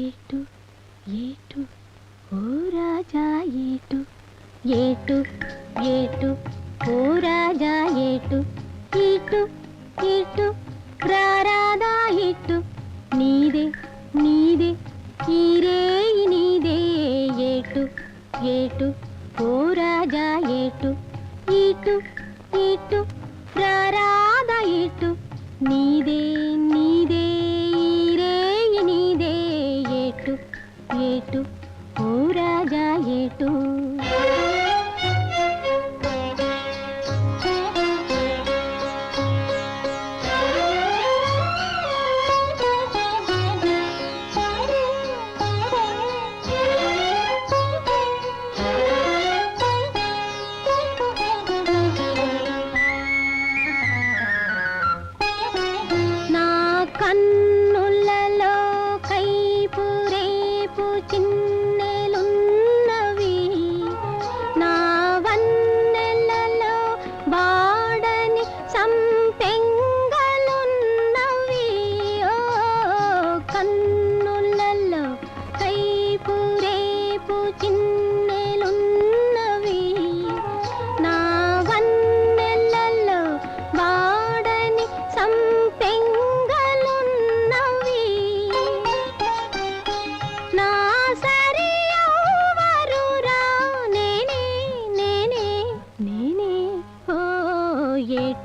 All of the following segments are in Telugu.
ఏటు ఏటు ఓ రాజా ఏటు ఏటు ఏటు ఓ రాజా ఏటు ఏటు ఏటు రారాదా ఏటు నీదే నీదే ఈరే నీదే ఏటు ఏటు ఓ రాజా ఏటు రాజా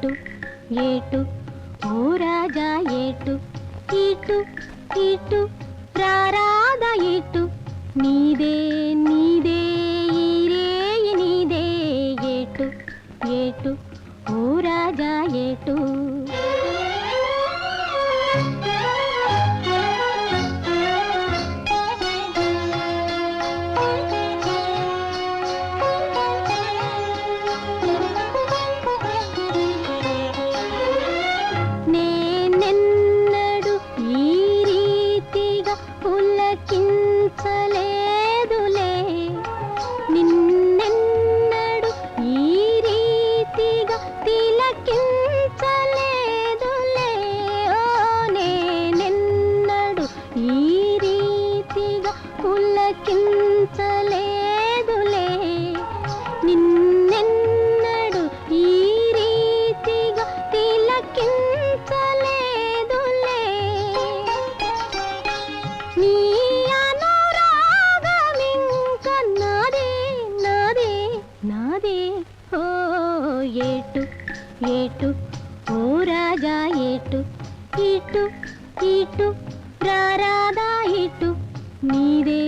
ఏటు ఏటు ఓ రాజా ఏటు ఇటు ఇటు రారాదా ఇటు నీదే నీదే ఈ రీతిగా పులకించలేదులే. నిన్నెన్నడు ఈ రీతిగా తిలకించలేదులే. నీ అనురాగమింక నాదే నాదే నాదే. ఓ ఏటు ఏటు ఓ రాజా ఏటు ఇటు ఇటు. రారాదా ఇటు నీదే